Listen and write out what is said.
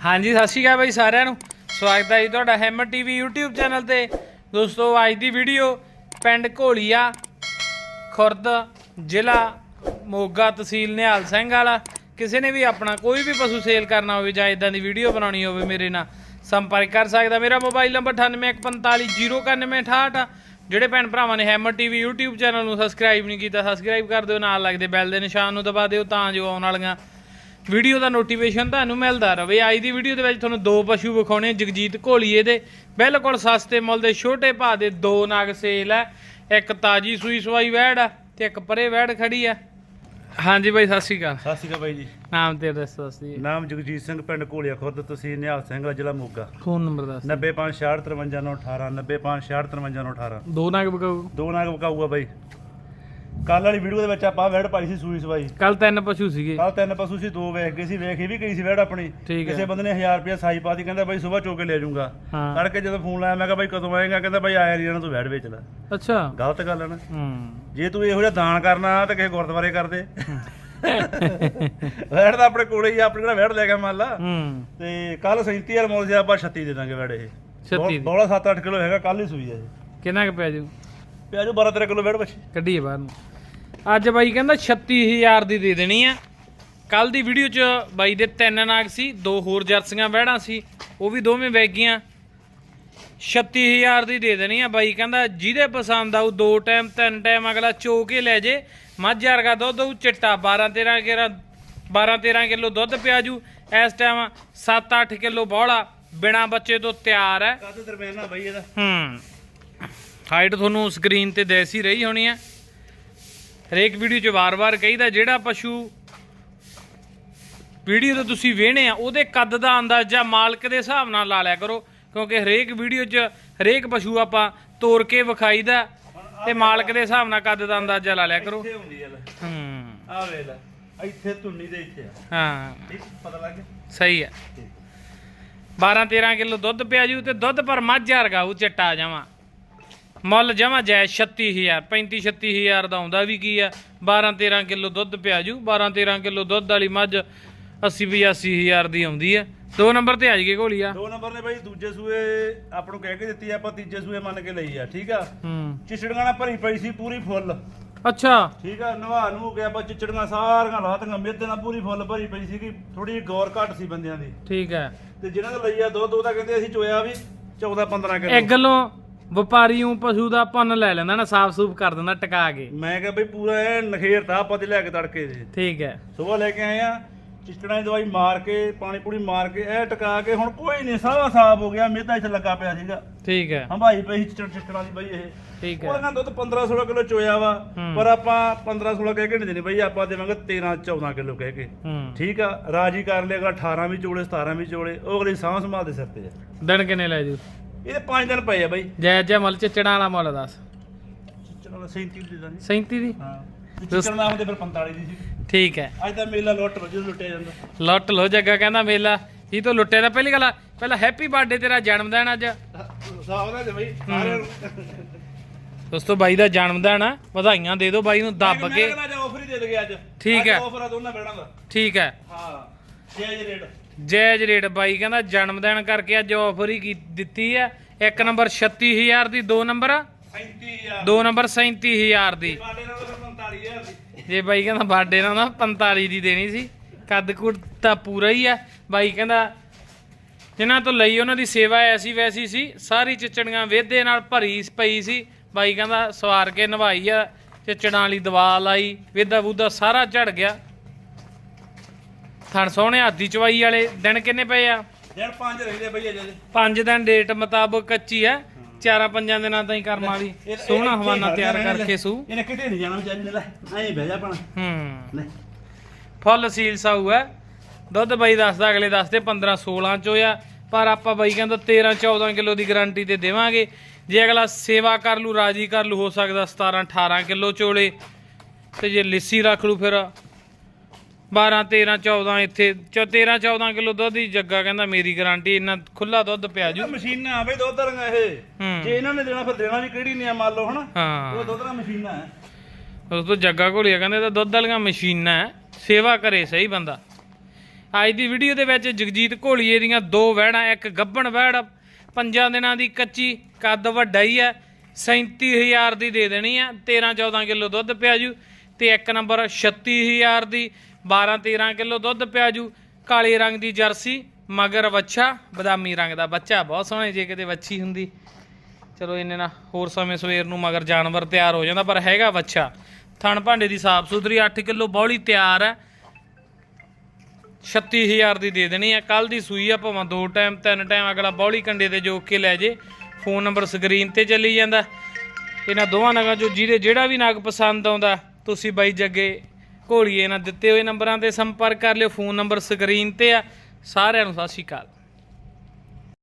ਹਾਂਜੀ, ਸਤਿ ਸ਼੍ਰੀ ਅਕਾਲ ਬਾਈ ਸਾਰਿਆਂ ਨੂੰ। ਸਵਾਗਤ ਹੈ ਜੀ ਤੁਹਾਡਾ ਹੈਮਰ ਟੀਵੀ YouTube ਚੈਨਲ ਤੇ। ਦੋਸਤੋ, ਅੱਜ ਦੀ ਵੀਡੀਓ ਪਿੰਡ ਘੋਲੀਆ, ਖੁਰਦ ਜ਼ਿਲ੍ਹਾ ਮੋਗਾ ਤਹਿਸੀਲ ਨਿਹਾਲ ਸਿੰਘ ਵਾਲਾ। ਕਿਸੇ ਨੇ ਵੀ ਆਪਣਾ ਕੋਈ ਵੀ ਪਸ਼ੂ ਸੇਲ ਕਰਨਾ ਹੋਵੇ ਜਾਂ ਇਦਾਂ ਦੀ ਵੀਡੀਓ ਬਣਾਉਣੀ ਹੋਵੇ ਮੇਰੇ ਨਾਲ ਸੰਪਰਕ ਕਰ ਸਕਦਾ। ਮੇਰਾ ਮੋਬਾਈਲ ਨੰਬਰ 9814509868 ਜਿਹੜੇ ਭੈਣ ਭਰਾਵਾਂ ਨੇ ਹੈਮਰ ਟੀਵੀ YouTube ਚੈਨਲ ਨੂੰ ਸਬਸਕ੍ਰਾਈਬ ਨਹੀਂ ਕੀਤਾ ਸਬਸਕ੍ਰਾਈਬ ਕਰ ਦਿਓ, ਨਾਲ ਲੱਗਦੇ ਬੈਲ ਦੇ ਨਿਸ਼ਾਨ ਨੂੰ ਦਬਾ ਦਿਓ ਤਾਂ ਜੋ ਆਉਣ ਵਾਲੀਆਂ ਵੀਡੀਓ ਦਾ ਨੋਟੀਫਿਕੇਸ਼ਨ ਤੁਹਾਨੂੰ ਮਿਲਦਾ ਰਹੇ ਅੱਜ ਦੀ ਵੀਡੀਓ ਦੇ ਵਿੱਚ ਤੁਹਾਨੂੰ ਦੋ ਪਸ਼ੂ ਵਿਖਾਉਣੇ ਜਗਜੀਤ ਘੋਲੀਏ ਦੇ। ਬਿਲਕੁਲ ਸਸਤੇ ਮੁੱਲ ਦੇ ਛੋਟੇ ਭਾਅ ਦੇ ਦੋ ਨਾਗ ਸੇਲ ਹੈ ਇੱਕ ਤਾਜੀ ਸੂਈ ਸਵਾਈ ਵੈੜ ਆ ਤੇ ਇੱਕ ਪਰੇ ਵੈੜ ਖੜੀ ਆ। ਹਾਂਜੀ ਬਾਈ ਸਤਿ ਸ਼੍ਰੀ ਅਕਾਲ। ਸਤਿ ਸ਼੍ਰੀ ਅਕਾਲ ਬਾਈ ਜੀ। ਨਾਮ ਤੇ ਦੱਸੋ ਦੱਸੀ ਨਾਮ ਜਗਜੀਤ ਸਿੰਘ ਪਿੰਡ ਕੋਲੀਆ ਖੁਰਦ ਤਹਿਸੀਲ ਨਿਹਾਲ ਸਿੰਘ ਜ਼ਿਲ੍ਹਾ ਮੋਗਾ। ਫੋਨ ਨੰਬਰ ਦੱਸ 9566535918 9566535918 ਦੋ ਨਾਗ ਵਿਕਾਊ। ਦੋ ਨਾਗ ਵਕਾਊਗਾ ਬਾਈ। ਕੱਲ ਵਾਲੀ ਵੀਡੀਓ ਦੇ ਵਿੱਚ ਆਪਾਂ ਵੈੜ ਪਾਈ ਸੀ ਸੂਈ ਸਵਾਈ। ਕੱਲ ਤਿੰਨ ਪਸ਼ੂ ਸੀਗੇ। ਕੱਲ ਤਿੰਨ ਪਸ਼ੂ ਸੀ ਦੋ ਵੇਖ ਗਏ ਸੀ ਵੇਖ ਵੀ ਗਈ ਸੀ ਵੈੜ ਆਪਣੀ। ਠੀਕ ਹੈ। ਕਿਸੇ ਬੰਦੇ ਨੇ 1000 ਰੁਪਏ ਸਾਈ ਪਾਤੀ ਕਹਿੰਦਾ ਬਾਈ ਸਵੇਰ ਚੋ ਕੇ ਲੈ ਜਾਊਂਗਾ। ਹਾਂ। ਕਰਕੇ ਜਦੋਂ ਫੋਨ ਲਾਇਆ ਮੈਂ ਕਿਹਾ ਬਾਈ ਕਦੋਂ ਆਏਗਾ? ਕਹਿੰਦਾ ਬਾਈ ਆਇਆ ਨਹੀਂ ਜਾਣਾ ਤੂੰ ਵੈੜ ਵੇਚ ਲੈ। ਅੱਛਾ। ਗਲਤ ਗੱਲ ਹੈ ਨਾ। ਹੂੰ। ਜੇ ਤੂੰ ਇਹੋ ਜਿਹਾ ਦਾਨ ਕਰਨਾ ਤਾਂ ਕਿਸੇ ਗੁਰਦੁਆਰੇ ਕਰ ਦੇ। ਵੈੜ ਤਾਂ ਆਪਣੇ ਕੋਲੇ ਹੀ ਆ, ਆਪਣੇ ਕੋਲ ਵੈੜ ਲੈ ਗਿਆ ਮੰਨ ਲਾ। ਹੂੰ। ਤੇ ਕੱਲ 37000 ਮੁੱਲ ਸੀ ਆਪਾਂ 36 ਦੇ ਦਾਂਗੇ ਵੈੜ ਇਹ। 36 ਦੀ। ਬੋਲਾ 7-8 ਕਿਲੋ ਹੈਗਾ ਕੱਲ ਹੀ ਸੂਈ ਹੈ ਇਹ। ਕਿੰਨਾ ਕੁ ਪੈ ਜੂ ਪਿਆਜੂ 12-13 ਕਿਲੋ ਵੈੜ ਬੱਚੀ ਕੱਢੀਏ ਬਾਹਰ ਨੂੰ। ਅੱਜ ਬਾਈ ਕਹਿੰਦਾ 36000 ਦੀ ਦੇ ਦੇਣੀ ਆ। ਕੱਲ ਦੀ ਵੀਡੀਓ 'ਚ ਬਾਈ ਦੇ ਤਿੰਨ ਨਾਗ ਸੀ ਦੋ ਹੋਰ ਜਰਸੀਆਂ ਵਹਿੜਾਂ ਸੀ ਉਹ ਵੀ ਦੋਵੇਂ ਵੈਗ ਗਈਆਂ। 36000 ਦੀ ਦੇ ਦੇਣੀ ਆ ਬਾਈ ਕਹਿੰਦਾ ਜਿਹਦੇ ਪਸੰਦ ਆਊ ਦੋ ਟਾਈਮ ਤਿੰਨ ਟਾਈਮ ਅਗਲਾ ਚੋ ਕੇ ਲੈ ਜੇ। ਮੱਝ ਵਰਗਾ ਦੁੱਧ ਉਹ ਚਿੱਟਾ 12 13 ਕਿਰਾ 12 13 ਕਿਲੋ ਦੁੱਧ ਪਿਆਜੂ ਇਸ ਟਾਈਮ 7-8 ਕਿਲੋ ਬੋਲਾ ਬਿਨਾ ਬੱਚੇ ਤੋਂ ਤਿਆਰ ਹੈ। ਕਾਹਦੇ ਦਰਮਿਆਨਾ ਬਾਈ ਇਹਦਾ? ਹੂੰ। ਹਾਈਟ ਤੁਹਾਨੂੰ ਸਕਰੀਨ ਤੇ ਦੇਸ ਹੀ ਰਹੀ ਹੋਣੀ ਆ। ਹਰੇਕ ਵੀਡੀਓ 'ਚ ਵਾਰ-ਵਾਰ ਕਹੀਦਾ ਜਿਹੜਾ ਪਸ਼ੂ ਵੀਡੀਓ ਤੇ ਤੁਸੀਂ ਵੇਹਣੇ ਆ ਉਹਦੇ ਕੱਦ ਦਾ ਅੰਦਾਜ਼ਾ ਮਾਲਕ ਦੇ ਹਿਸਾਬ ਨਾਲ ਲਾ ਲਿਆ ਕਰੋ ਕਿਉਂਕਿ ਹਰੇਕ ਵੀਡੀਓ 'ਚ ਹਰੇਕ ਪਸ਼ੂ ਆਪਾਂ ਤੋੜ ਕੇ ਵਿਖਾਈਦਾ ਤੇ ਮਾਲਕ ਦੇ ਹਿਸਾਬ ਨਾਲ ਕੱਦ ਦਾ ਅੰਦਾਜ਼ਾ ਲਾ ਲਿਆ ਕਰੋ। ਇੱਥੇ ਹੁੰਦੀ ਹੈ ਲੈ। ਹੂੰ। ਆ ਵੇ ਲੈ ਇੱਥੇ ਧੁੰਨੀ ਦੇ ਇੱਥੇ ਆ। ਹਾਂ। ਠੀਕ ਪਤਾ ਲੱਗ ਗਿਆ? ਸਹੀ ਹੈ 12 13 ਕਿਲੋ ਦੁੱਧ ਪਿਆ ਜੂ ਤੇ ਦੁੱਧ ਪਰ ਮੱਝ ਵਰਗਾ ਉਹ ਚਿੱਟਾ ਜਾਵਾਂ। ਮੁੱਲ ਜਮਾ ਜੈ 36000 35 36000 ਦਾ ਆਉਂਦਾ ਵੀ ਕੀ ਆ? 12 13 ਕਿਲੋ ਦੁੱਧ ਪਿਆ ਜੂ 12 13 ਕਿਲੋ ਦੁੱਧ ਵਾਲੀ ਮੱਝ 80 85000 ਦੀ ਆਉਂਦੀ ਆ। ਦੋ ਨੰਬਰ ਤੇ ਆ ਜਗੇ ਘੋਲੀ ਆ ਦੋ ਨੰਬਰ ਨੇ ਬਾਈ ਦੂਜੇ ਸੂਏ ਆਪਾਂ ਨੂੰ ਕਹਿ ਕੇ ਦਿੱਤੀ ਆ, ਆਪਾਂ ਤੀਜੇ ਸੂਏ ਮੰਨ ਕੇ ਲਈ ਆ ਠੀਕ ਆ? ਹੂੰ। ਚਿਚੜੀਆਂ ਨਾਲ ਭਰੀ ਪਈ ਸੀ ਪੂਰੀ ਫੁੱਲ। ਅੱਛਾ। ਠੀਕ ਆ ਨਵਾ ਨੂੰ ਗਿਆ ਆਪਾਂ ਚਿਚੜੀਆਂ ਸਾਰੀਆਂ ਲਾਤੀਆਂ ਮਿੱਦੇ ਨਾਲ ਪੂਰੀ ਫੁੱਲ ਭਰੀ ਪਈ ਸੀਗੀ ਥੋੜੀ ਗੌਰ ਘੱਟ ਸੀ ਬੰਦਿਆਂ ਦੀ। ਠੀਕ ਹੈ ਤੇ ਜਿਨ੍ਹਾਂ ਦਾ ਲਈ ਆ ਦੋ ਦੋ ਤਾਂ ਕਹਿੰਦੇ ਅਸੀਂ ਚੋਇਆ ਵੀ 14 15 ਇੱਕ ਕਿਲੋ ਗੱਲੋਂ ਵਪਾਰੀਉਂ ਪਸ਼ੂ ਦਾ ਪੁੰਨ ਲੈ ਲੈਂਦਾ ਨਾ ਸਾਫ਼ ਸੂਫ ਕਰ ਦਿੰਦਾ ਟਕਾ ਕੇ। ਮੈਂ ਕਿਹਾ ਬਈ ਪੂਰਾ ਐ ਨਖੇਰਤਾ ਆਪਾਂ ਤੇ ਲੈ ਕੇ ਤੜਕੇ ਦੇ। ਠੀਕ ਹੈ। ਸਵੇਰ ਲੈ ਕੇ ਆਏ ਆ ਚਿਚੜਾਂ ਦੀ ਦਵਾਈ ਮਾਰ ਕੇ ਪਾਣੀ ਪੂਣੀ ਮਾਰ ਕੇ ਐ ਟਕਾ ਕੇ ਹੁਣ ਕੋਈ ਨਹੀਂ ਸਾਰਾ ਸਾਫ਼ ਹੋ ਗਿਆ ਮਿੱਦਾ ਇੱਥੇ ਲੱਗਾ ਪਿਆ ਸੀਗਾ। ਠੀਕ ਹੈ। ਹੰਭਾਈ ਪਈ ਚਿਚੜ ਚਿਚੜਾਂ ਦੀ ਬਈ ਇਹ। ਠੀਕ ਹੈ। ਉਹਨਾਂ ਦੁੱਧ 15 16 ਕਿਲੋ ਚੋਇਆ ਵਾ। ਪਰ ਆਪਾਂ 15 16 ਕਹਿ ਕੇ ਨਹੀਂ ਦੇਣੀ ਬਈ ਆਪਾਂ ਦੇਵਾਂਗੇ 13 14 ਕਿਲੋ ਕਹਿ ਕੇ। ਠੀਕ ਆ ਰਾਜੀ ਕਰ ਲੇਗਾ 18 ਵੀ ਚੋਲੇ 17 ਵੀ ਚੋਲੇ ਉਹ ਅਗਲੀ ਸਾਂਭ ਸੰਭਾਲ ਦੇ ਸਿਰ ਤੇ ਦਿਨ ਕਿੰਨੇ ਲੈ ਜੂ? ਇਹਦੇ 5 ਦਿਨ ਪਏ ਆ ਬਈ। ਜੈ ਜੈ ਮੁੱਲ ਚਿਚੜਾਂ ਵਾਲਾ ਮੁੱਲ ਦੱਸ। ਚਿਚੜਾਂ ਦਾ 37 ਦੇ ਦਾਂਗੇ 37 ਦੀ? ਹਾਂ। ਚਿਚੜਾਂ ਦਾ ਹੁੰਦੇ ਫਿਰ 45 ਦੀ ਸੀ। ਠੀਕ ਹੈ। ਅੱਜ ਤਾਂ ਮੇਲਾ ਲੁੱਟ ਵਜੂ ਲੁੱਟਿਆ ਜਾਂਦਾ। ਲੁੱਟ ਲੋ ਜੱਗਾ ਕਹਿੰਦਾ ਮੇਲਾ। ਇਹ ਤੋਂ ਲੁੱਟੇ ਦਾ ਪਹਿਲੀ ਗੱਲ ਪਹਿਲਾਂ ਹੈਪੀ ਬਰਥਡੇ ਤੇਰਾ ਜਨਮ ਦਿਨ ਅੱਜ। ਦਾ ਬਈ ਦੋਸਤੋ ਬਾਈ ਦਾ ਜਨਮ ਦਿਨ ਆ। ਵਧਾਈਆਂ ਦੇ ਦਿਓ ਬਾਈ ਨੂੰ ਦੱਬ ਕੇ। ਮੈਂ ਅੱਜ ਆਫਰ ਹੀ ਦੇ ਦਗੇ ਅੱਜ। ਠੀਕ ਹੈ। ਆਫਰ ਆ ਦੋਨਾਂ ਬੈੜਾਂ ਦਾ। ਠੀਕ ਹੈ। ਹਾਂ। ਜੈ ਰੇਟ ਜੈਜ ਰੇਟ ਬਾਈ ਕਹਿੰਦਾ ਜਨਮ ਦਿਨ ਕਰਕੇ ਅੱਜ ਆਫਰ ਹੀ ਦਿੱਤੀ ਆ। ਇੱਕ ਨੰਬਰ 36000 ਦੀ ਦੋ ਨੰਬਰ? 35000 ਦੋ ਨੰਬਰ 37000 ਦੀ। ਸਾਡੇ ਨਾਲ ਤਾਂ 45000 ਦੀ। ਜੇ ਬਾਈ ਕਹਿੰਦਾ ਬਾਡੇ ਨਾਲ ਨਾ 45 ਦੀ ਦੇਣੀ ਸੀ। ਕੱਦ ਕੁੜ ਤਾਂ ਪੂਰਾ ਹੀ ਆ। ਬਾਈ ਕਹਿੰਦਾ ਜਿਨ੍ਹਾਂ ਤੋਂ ਲਈ ਉਹਨਾਂ ਦੀ ਸੇਵਾ ਐਸੀ ਵੈਸੀ ਸੀ ਸਾਰੀ ਚਿਚੜੀਆਂ ਵੇਦੇ ਨਾਲ ਭਰੀ ਪਈ ਸੀ। ਬਾਈ ਕਹਿੰਦਾ ਸਵਾਰ ਕੇ ਨਵਾਈ ਆ ਚਿਚੜਾਂ ਵਾਲੀ ਦਵਾ ਲਾਈ ਵੇਦਾ ਬੂਦਾ ਸਾਰਾ ਝੜ ਗਿਆ। ਥਣ ਸੋਹਣੇ ਹਾਦੀ ਚਵਾਈ ਵਾਲੇ ਦਿਨ ਕਿੰਨੇ ਪਏ ਆ? ਯਾਰ ਪੰਜ ਰਹਿੰਦੇ ਬਈ ਅਜੇ। ਪੰਜ ਦਿਨ ਡੇਟ ਮੁਤਾਬਕ ਕੱਚੀ ਆ ਚਾਰਾਂ ਪੰਜਾਂ ਦਿਨਾਂ ਤਾਈਂ ਕਰਮ ਵਾਲੀ। ਸੋਹਣਾ ਹਵਾਨਾ ਤਿਆਰ ਕਰਕੇ ਸੂ। ਇਹਨੇ ਕਿਤੇ ਨਹੀਂ ਜਾਣਾ ਵਿਚਾਰੀ ਨੇ ਲੈ। ਐਂ ਬਹਿ ਜਾ ਪਣਾ ਹੂੰ। ਫੁੱਲ ਸੀਲ ਸਾਊ ਹੈ। ਦੁੱਧ ਬਾਈ ਦੱਸਦਾ ਅਗਲੇ ਦੱਸਦੇ 15 16 ਚ ਹੋਇਆ। ਪਰ ਆਪਾਂ ਬਾਈ ਕਹਿੰਦਾ 13 14 ਕਿਲੋ ਦੀ ਗਾਰੰਟੀ ਤੇ ਦੇਵਾਂਗੇ। ਜੇ ਅਗਲਾ ਸੇਵਾ ਕਰ ਲੂ ਰਾਜੀ ਕਰ ਲੂ ਹੋ ਸਕਦਾ 17 18 ਕਿਲੋ ਚੋਲੇ। ਤੇ ਜੇ ਲਿੱਸੀ ਰੱਖ ਲੂ ਫਿਰ 12 13 14 ਇੱਥੇ ਚ 13 14 ਕਿਲੋ ਦੁੱਧ ਦੀ ਜੱਗਾ ਕਹਿੰਦਾ ਮੇਰੀ ਗਾਰੰਟੀ ਇੰਨਾ ਖੁੱਲਾ ਦੁੱਧ ਪਿਆ ਜੂ। ਮਸ਼ੀਨਾਂ ਆ ਬਈ ਦੁੱਧ ਰੰਗਾ ਇਹ। ਹੂੰ। ਜੇ ਇਹਨਾਂ ਨੇ ਦੇਣਾ ਫਿਰ ਦੇਣਾ ਵੀ ਕਿਹੜੀ ਨਹੀਂ ਆ ਮੰਨ ਲਓ ਹਨਾ। ਹਾਂ। ਉਹ ਦੁੱਧ ਦੀਆਂ ਮਸ਼ੀਨਾਂ ਆ ਉਸ ਤੋਂ ਜੱਗਾ ਘੋਲੀਆ ਕਹਿੰਦੇ ਤਾਂ ਦੁੱਧ ਵਾਲੀਆਂ ਮਸ਼ੀਨਾਂ ਹੈ, ਸੇਵਾ ਕਰੇ ਸਹੀ ਬੰਦਾ। ਅੱਜ ਦੀ ਵੀਡੀਓ ਦੇ ਵਿੱਚ ਜਗਜੀਤ ਘੋਲੀਏ ਦੀਆਂ ਦੋ ਵਹਿੜਾਂ ਇੱਕ ਗੱਬਣ ਵਹਿੜ ਪੰਜਾਂ ਦਿਨਾਂ ਦੀ ਕੱਚੀ ਕੱਦ ਵੱਡਾ ਹੀ ਹੈ 37000 ਦੀ ਦੇ ਦੇਣੀ ਆ 13 14 ਕਿਲੋ ਦੁੱਧ ਪਿਆ ਜੂ ਤੇ ਇੱਕ ਨੰਬਰ 36000 ਦੀ 12 13 ਕਿਲੋ ਦੁੱਧ ਪਿਆ ਜੂ। ਕਾਲੇ ਰੰਗ ਦੀ ਜਰਸੀ, ਮਗਰ ਵੱਛਾ, ਬਦਾਮੀ ਰੰਗ ਦਾ ਬੱਚਾ। ਬਹੁਤ ਸੋਹਣੇ ਜੇ ਕਿਤੇ ਵੱਛੀ ਹੁੰਦੀ। ਚਲੋ ਇੰਨੇ ਨਾ ਹੋਰ ਸਮੇਂ ਸਵੇਰ ਨੂੰ ਮਗਰ ਜਾਨਵਰ ਤਿਆਰ ਹੋ ਜਾਂਦਾ, ਪਰ ਹੈਗਾ ਵੱਛਾ। ਥਣ ਭਾਂਡੇ ਦੀ ਸਾਫ਼ ਸੁਥਰੀ 8 ਕਿਲੋ ਬੌਲੀ ਤਿਆਰ ਹੈ। 36000 ਦੀ ਦੇ ਦੇਣੀ ਆ ਕੱਲ ਦੀ ਸੂਈ ਆ, ਭਾਵੇਂ ਦੋ ਟਾਈਮ, ਤਿੰਨ ਟਾਈਮ ਅਗਲਾ ਬੌਲੀ ਕੰਡੇ ਤੇ ਜੋਕ ਕੇ ਲੈ ਜੇ। ਫੋਨ ਨੰਬਰ ਸਕਰੀਨ ਤੇ ਚੱਲੀ ਜਾਂਦਾ। ਇਹਨਾਂ ਦੋਵਾਂ ਨਗਾਂ ਚੋਂ ਜਿਹਦੇ ਜਿਹੜਾ ਵੀ ਨਗ ਪਸੰਦ ਆਉਂਦਾ, ਤੁਸੀਂ ਬਾਈ ਜੱਗੇ ਘੋਲੀਏ ਨਾਲ ਦਿੱਤੇ ਹੋਏ ਨੰਬਰਾਂ ਤੇ ਸੰਪਰਕ ਕਰ ਲਿਓ, ਫੋਨ ਨੰਬਰ ਸਕਰੀਨ ਤੇ ਆ। ਸਾਰਿਆਂ ਨੂੰ ਸਤਿ ਸ਼੍ਰੀ ਅਕਾਲ।